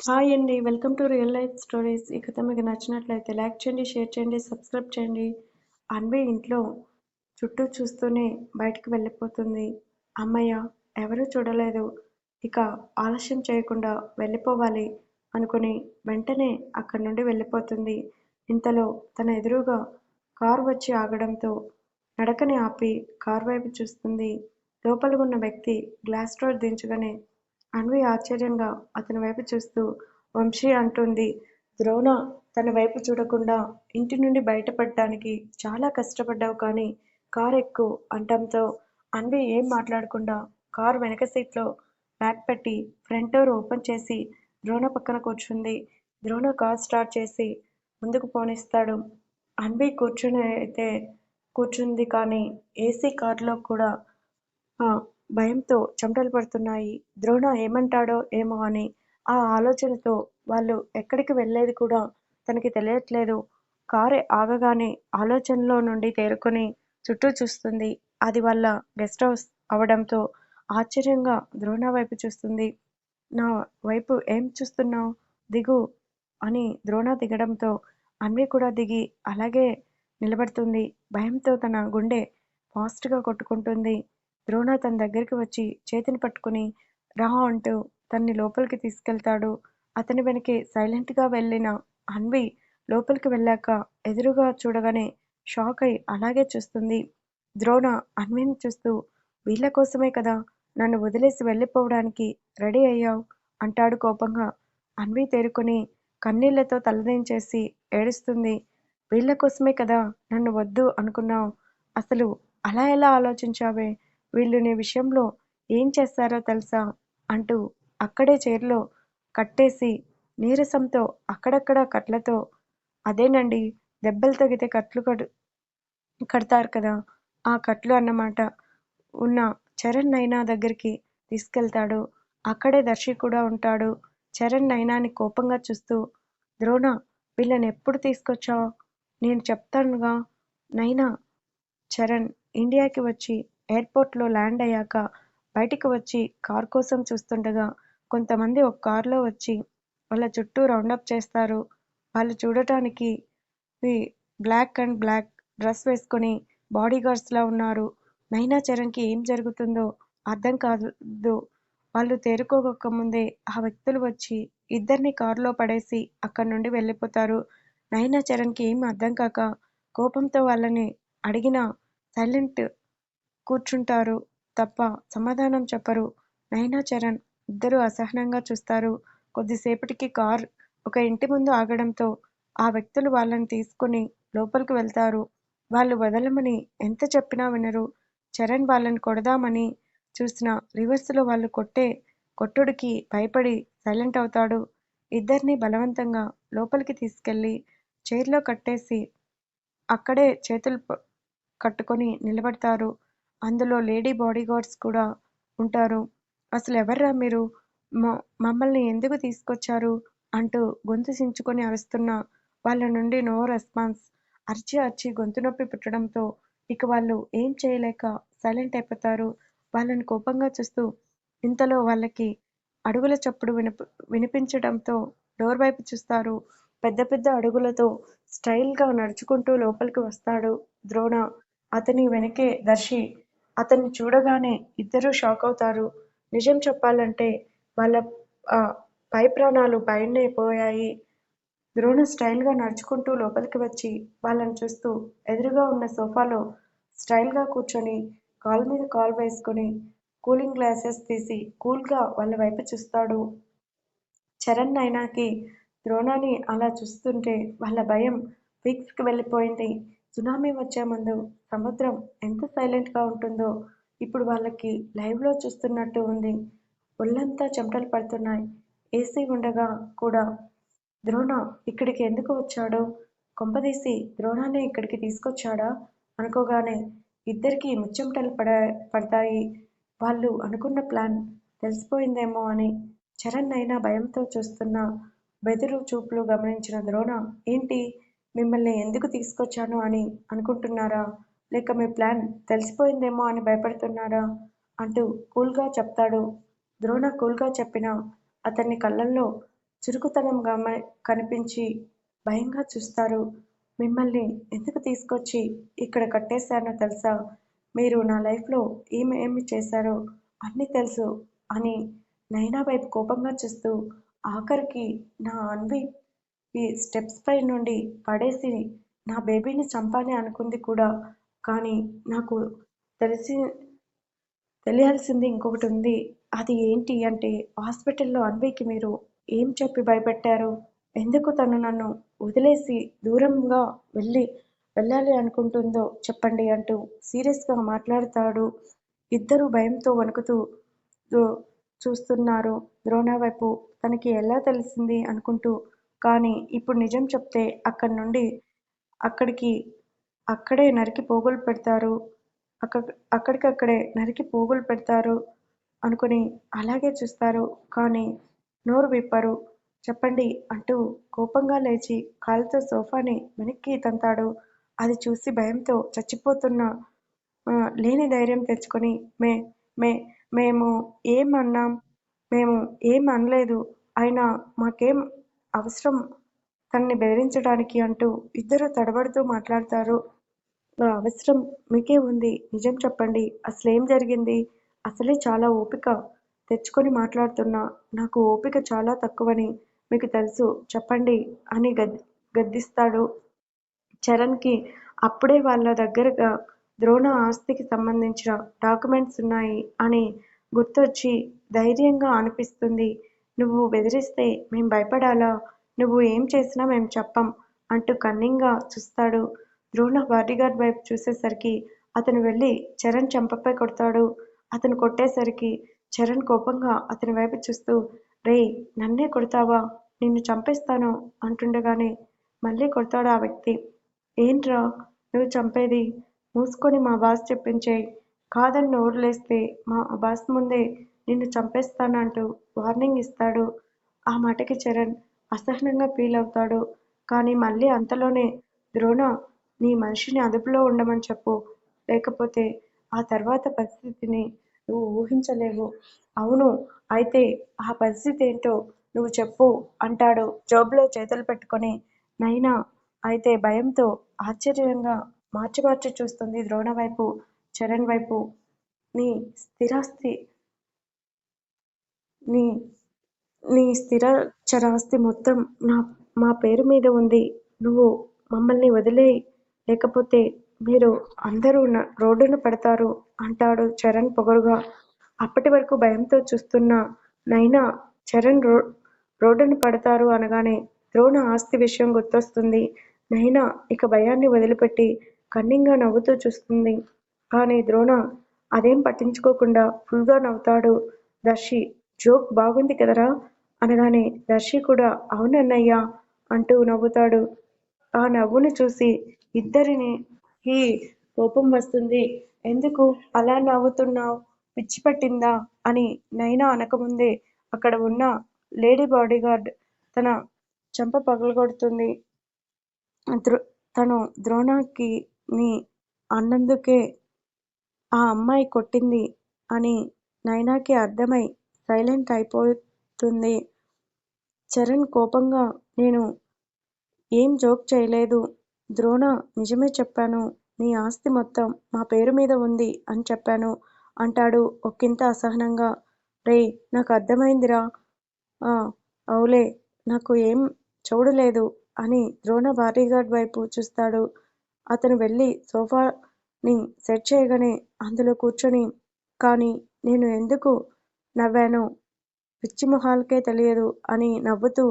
Hi అండి welcome to real life stories ఈ కథ మీకు నచ్చినట్లయితే లైక్ చేయండి షేర్ చేయండి సబ్స్క్రైబ్ చేయండి. అన్వి ఇంట్లో చుట్టూ చూస్తూనే బయటకు వెళ్ళిపోతుంది. అమ్మయ్య ఎవరూ చూడలేదు. ఇక ఆలస్యం చేయకుండా వెళ్ళిపోవాలి అనుకుని వెంటనే అక్కడి నుండి వెళ్ళిపోతుంది. ఇంతలో తన ఎదురుగా కారు వచ్చి ఆగడంతో నడకని ఆపి కారు వైపు చూస్తుంది. లోపల ఉన్న వ్యక్తి గ్లాస్ డోర్ దించగానే అన్వి ఆశ్చర్యంగా అతని వైపు చూస్తూ వంశీ అంటుంది ద్రోణ తన వైపు చూడకుండా ఇంటి నుండి బయటపడటానికి చాలా కష్టపడ్డావు కానీ కార్ ఎక్కు అంటంతో అన్వి ఏం మాట్లాడకుండా కారు వెనక సీట్లో బ్యాగ్ పెట్టి ఫ్రంట్ డోర్ ఓపెన్ చేసి ద్రోణ పక్కన కూర్చుంది. ద్రోణ కార్ స్టార్ట్ చేసి ముందుకు పోనిస్తాడు. అన్వి కూర్చుని అయితే కూర్చుంది కానీ ఏసీ కారులో కూడా భయంతో చెమటలు పడుతున్నాయి. ద్రోణ ఏమంటాడో ఏమో అని ఆ ఆలోచనతో వాళ్ళు ఎక్కడికి వెళ్ళేది కూడా తనకి తెలియట్లేదు. కారు ఆగగానే ఆలోచనలో నుండి తేరుకొని చుట్టూ చూస్తుంది. అది వాళ్ళ గెస్ట్ హౌస్ అవడంతో ఆశ్చర్యంగా ద్రోణ వైపు చూస్తుంది. నా వైపు ఏం చూస్తున్నావు? దిగు అని ద్రోణ దిగడంతో అన్వి కూడా దిగి అలాగే నిలబడుతుంది. భయంతో తన గుండె ఫాస్ట్గా కొట్టుకుంటుంది. ద్రోణ తన దగ్గరికి వచ్చి చేతిని పట్టుకుని రా అంటూ తన్ని లోపలికి తీసుకెళ్తాడు. అతని వెనకే సైలెంట్గా వెళ్ళిన అన్వి లోపలికి వెళ్ళాక ఎదురుగా చూడగానే షాక్ అయి అలాగే చూస్తుంది. ద్రోణ అన్విని చూస్తూ వీళ్ళ కోసమే కదా నన్ను వదిలేసి వెళ్ళిపోవడానికి రెడీ అయ్యావు? అంటాడు కోపంగా. అన్వి తేరుకొని కన్నీళ్ళతో తలదించేసి ఏడుస్తుంది. వీళ్ళ కోసమే కదా నన్ను వద్దు అనుకున్నావు? అసలు అలా ఎలా ఆలోచించావే? వీళ్ళు నీ విషయంలో ఏం చేస్తారో తెలుసా? అంటూ అక్కడే చైర్లో కట్టేసి నీరసంతో అక్కడక్కడ కట్లతో అదేనండి దెబ్బలు తగితే కట్లు కడు కడతారు కదా ఆ కట్లు అన్నమాట ఉన్న చరణ్ నైనా దగ్గరికి తీసుకెళ్తాడు. అక్కడే దర్శి కూడా ఉంటాడు. చరణ్ నైనాని కోపంగా చూస్తూ ద్రోణ వీళ్ళని ఎప్పుడు తీసుకొచ్చావు? నేను చెప్తానుగా నైనా చరణ్ ఇండియాకి వచ్చి ఎయిర్పోర్ట్లో ల్యాండ్ అయ్యాక బయటికి వచ్చి కార్ కోసం చూస్తుండగా కొంతమంది ఒక కారులో వచ్చి వాళ్ళ చుట్టూ రౌండప్ చేస్తారు. వాళ్ళు చూడటానికి బ్లాక్ అండ్ బ్లాక్ డ్రెస్ వేసుకొని బాడీ గార్డ్స్లా ఉన్నారు. నైనా చరణ్కి ఏం జరుగుతుందో అర్థం కాదు. వాళ్ళు తేరుకోక ముందే ఆ వ్యక్తులు వచ్చి ఇద్దరిని కారులో పడేసి అక్కడి నుండి వెళ్ళిపోతారు. నైనా చరణ్కి ఏం అర్థం కాక కోపంతో వాళ్ళని అడిగినా సైలెంట్ కూర్చుంటారు. తప్ప సమాధానం చెప్పరు. నైనా చరణ్ ఇద్దరూ అసహనంగా చూస్తారు. కొద్దిసేపటికి కార్ ఒక ఇంటి ముందు ఆగడంతో ఆ వ్యక్తులు వాళ్ళని తీసుకుని లోపలికి వెళ్తారు. వాళ్ళు వదలమని ఎంత చెప్పినా వినరు. చరణ్ వాళ్ళని కొడదామని చూసిన రివర్స్లో వాళ్ళు కొట్టే కొట్టుడికి భయపడి సైలెంట్ అవుతాడు. ఇద్దరిని బలవంతంగా లోపలికి తీసుకెళ్ళి చైర్లో కట్టేసి అక్కడే చేతులు కట్టుకొని నిలబడతారు. అందులో లేడీ బాడీగార్డ్స్ కూడా ఉంటారు. అసలు ఎవర్రా మీరు? మమ్మల్ని ఎందుకు తీసుకొచ్చారు? అంటూ గొంతు చించుకొని అరుస్తున్న వాళ్ళ నుండి నో రెస్పాన్స్. అరిచి అరిచి గొంతు నొప్పి పుట్టడంతో ఇక వాళ్ళు ఏం చేయలేక సైలెంట్ అయిపోతారు. వాళ్ళని కోపంగా చూస్తూ ఇంతలో వాళ్ళకి అడుగుల చప్పుడు వినిప వినిపించడంతో డోర్ వైపు చూస్తారు. పెద్ద పెద్ద అడుగులతో స్టైల్గా నడుచుకుంటూ లోపలికి వస్తాడు ద్రోణ. అతని వెనకే దర్శి అతన్ని చూడగానే ఇద్దరూ షాక్ అవుతారు. నిజం చెప్పాలంటే వాళ్ళ పై ప్రాణాలు పైనే పోయాయి. ద్రోణ స్టైల్గా నడుచుకుంటూ లోపలికి వచ్చి వాళ్ళని చూస్తూ ఎదురుగా ఉన్న సోఫాలో స్టైల్గా కూర్చొని కాల్ మీద కాల్ వేసుకొని కూలింగ్ గ్లాసెస్ తీసి కూల్గా వాళ్ళ వైపు చూస్తాడు. చరణ్ నైనాకి ద్రోణాన్ని అలా చూస్తుంటే వాళ్ళ భయం పీక్స్కి వెళ్ళిపోయింది. సునామీ వచ్చే ముందు సముద్రం ఎంత సైలెంట్గా ఉంటుందో ఇప్పుడు వాళ్ళకి లైవ్లో చూస్తున్నట్టు ఉంది. ఒళ్ళంతా చెమటలు పడుతున్నాయి. ఏసీ ఉండగా కూడా ద్రోణ ఇక్కడికి ఎందుకు వచ్చాడో? కొంపదీసి ద్రోణాన్ని ఇక్కడికి తీసుకొచ్చాడా? అనుకోగానే ఇద్దరికి ముచ్చెమటలు పడ పడతాయి. వాళ్ళు అనుకున్న ప్లాన్ తెలిసిపోయిందేమో అని చరణ్ అయినా భయంతో చూస్తున్న బెదురు చూపులు గమనించిన ద్రోణ ఏంటి? మిమ్మల్ని ఎందుకు తీసుకొచ్చాను అని అనుకుంటున్నారా లేక మీ ప్లాన్ తెలిసిపోయిందేమో అని భయపడుతున్నారా అంటూ కూల్గా చెప్తాడు ద్రోణ కూల్గా చెప్పిన అతన్ని కళ్ళల్లో చురుకుతనం కనిపించి భయంగా చూస్తారు. మిమ్మల్ని ఎందుకు తీసుకొచ్చి ఇక్కడ కట్టేశానో తెలుసా? మీరు నా లైఫ్లో ఏమి ఏమేమి చేశారో అన్నీ తెలుసు అని నైనా వైపు కోపంగా చూస్తూ ఆఖరికి నా అన్వి ఈ స్టెప్స్ పై నుండి పడేసి నా బేబీని చంపాలి అనుకుంది కూడా కానీ నాకు తెలిసి తెలియాల్సింది ఇంకొకటి ఉంది. అది ఏంటి అంటే హాస్పిటల్లో అన్వికి మీరు ఏం చెప్పి భయపెట్టారు? ఎందుకు తను నన్ను వదిలేసి దూరంగా వెళ్ళి వెళ్ళాలి అనుకుంటుందో చెప్పండి అంటూ సీరియస్గా మాట్లాడతాడు. ఇద్దరు భయంతో వణుకుతూ చూస్తున్నారు ద్రోణ వైపు. తనకి ఎలా తెలిసింది అనుకుంటూ కానీ ఇప్పుడు నిజం చెప్తే అక్కడి నుండి అక్కడికి అక్కడే నరికి పోగులు పెడతారు అక్క అక్కడికక్కడే నరికి పోగులు పెడతారు అనుకుని అలాగే చూస్తారు. కానీ నోరు విప్పరు. చెప్పండి అంటూ కోపంగా లేచి కాలుతో సోఫాని వెనక్కి తంతాడు. అది చూసి భయంతో చచ్చిపోతున్న లేని ధైర్యం తెచ్చుకొని మే మే మేము ఏం అన్నాం? మేము ఏం అనలేదు. అయినా మాకేం అవసరం తనని బెదిరించడానికి అంటూ ఇద్దరు తడబడుతూ మాట్లాడతారు. నా అవసరం మీకే ఉంది. నిజం చెప్పండి. అసలేం జరిగింది? అసలే చాలా ఓపిక తెచ్చుకొని మాట్లాడుతున్నా. నాకు ఓపిక చాలా తక్కువని మీకు తెలుసు చెప్పండి అని గద్ గద్దిస్తాడు. చరణ్కి అప్పుడే వాళ్ళ దగ్గరగా ద్రోణ ఆస్తికి సంబంధించిన డాక్యుమెంట్స్ ఉన్నాయి అని గుర్తొచ్చి ధైర్యంగా అనిపిస్తుంది. నువ్వు బెదిరిస్తే మేం భయపడాలా? నువ్వు ఏం చేసినా మేం చెప్పం అంటూ కన్నింగా చూస్తాడు. ద్రోణ బాడీగార్డ్ వైపు చూసేసరికి అతను వెళ్ళి చరణ్ చెంపపై కొడతాడు. అతను కొట్టేసరికి చరణ్ కోపంగా అతని వైపు చూస్తూ రేయ్ నన్నే కొడతావా? నిన్ను చంపేస్తాను అంటుండగానే మళ్ళీ కొడతాడు ఆ వ్యక్తి. ఏంట్రా నువ్వు చంపేది? మూసుకొని మా బాస్ చెప్పించేయ్. కాదని నోరులేస్తే మా బాస్ ముందే నిన్ను చంపేస్తాను అంటూ వార్నింగ్ ఇస్తాడు. ఆ మాటకి చరణ్ అసహనంగా ఫీల్ అవుతాడు. కానీ మళ్ళీ అంతలోనే ద్రోణ నీ మనిషిని అదుపులో ఉండమని చెప్పు. లేకపోతే ఆ తర్వాత పరిస్థితిని నువ్వు ఊహించలేవు. అవును అయితే ఆ పరిస్థితి ఏంటో నువ్వు చెప్పు అంటాడు జాబ్లో చేతులు పెట్టుకొని నైనా అయితే భయంతో ఆశ్చర్యంగా మార్చి మార్చి చూస్తుంది ద్రోణ వైపు, చరణ్ వైపు. నీ స్థిరాస్తి నీ నీ స్థిర చరాస్తి మొత్తం నా మా పేరు మీద ఉంది. నువ్వు మమ్మల్ని వదిలెయ్. లేకపోతే మీరు అందరూ రోడ్డున పడతారు అంటాడు చరణ్ పొగరుగా. అప్పటివరకూ భయంతో చూస్తున్న నైనా చరణ్ రో రోడ్డున పడతారు అనగానే ద్రోణ ఆస్తి విషయం గుర్తొస్తుంది. నైనా ఇక భయాన్ని వదిలిపెట్టి కన్నింగా నవ్వుతూ చూస్తుంది. కానీ ద్రోణ అదేం పట్టించుకోకుండా ఫుల్గా నవ్వుతాడు. దర్శి జోక్ బాగుంది కదరా అనగానే దర్శి కూడా అవునన్నయ్యా అంటూ నవ్వుతాడు. ఆ నవ్వును చూసి ఇద్దరిని ఈ కోపం వస్తుంది. ఎందుకు అలా నవ్వుతున్నావు పిచ్చి పట్టిందా? అని నైనా అనకముందే అక్కడ ఉన్న లేడీ బాడీగార్డ్ తన చెంప పగలగొడుతుంది. తను ద్రోణని అన్నందుకే ఆ అమ్మాయి కొట్టింది అని నైనాకి అర్థమై సైలెంట్ అయిపోతుంది. చరణ్ కోపంగా నేను ఏం జోక్ చేయలేదు. ద్రోణ నిజమే చెప్పాను. నీ ఆస్తి మొత్తం మా పేరు మీద ఉంది అని చెప్పాను అంటాడు ఒకింత అసహనంగా. రేయ్ నాకు అర్థమైందిరా. ఆ అవులే నాకు ఏం చూడలేదు అని ద్రోణ బాడీగార్డ్ వైపు చూస్తాడు. అతను వెళ్ళి సోఫాని సెట్ చేయగానే అందులో కూర్చుని కానీ నేను ఎందుకు నవ్వానో పిచ్చిమొహాలకే తెలియదు అని నవ్వుతూ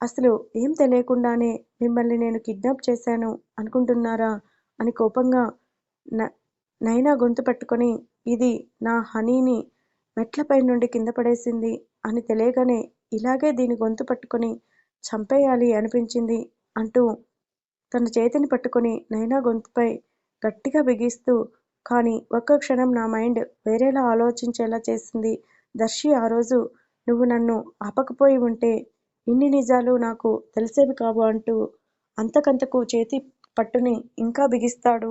అసలు ఏం తెలియకుండానే మిమ్మల్ని నేను కిడ్నాప్ చేశాను అనుకుంటున్నారా? అని కోపంగా నైనా గొంతు పట్టుకొని ఇది నా హనీని మెట్లపై నుండి కింద పడేసింది అని తెలియగానే ఇలాగే దీని గొంతు పట్టుకొని చంపేయాలి అనిపించింది అంటూ తన చేతిని పట్టుకొని నైనా గొంతుపై గట్టిగా బిగిస్తూ కానీ ఒక్క క్షణం నా మైండ్ వేరేలా ఆలోచించేలా చేసింది దర్శి ఆ రోజు నువ్వు నన్ను ఆపకపోయి ఉంటే ఇన్ని నిజాలు నాకు తెలిసేవి కావు అంటూ అంతకంతకు చేతి పట్టుని ఇంకా బిగిస్తాడు.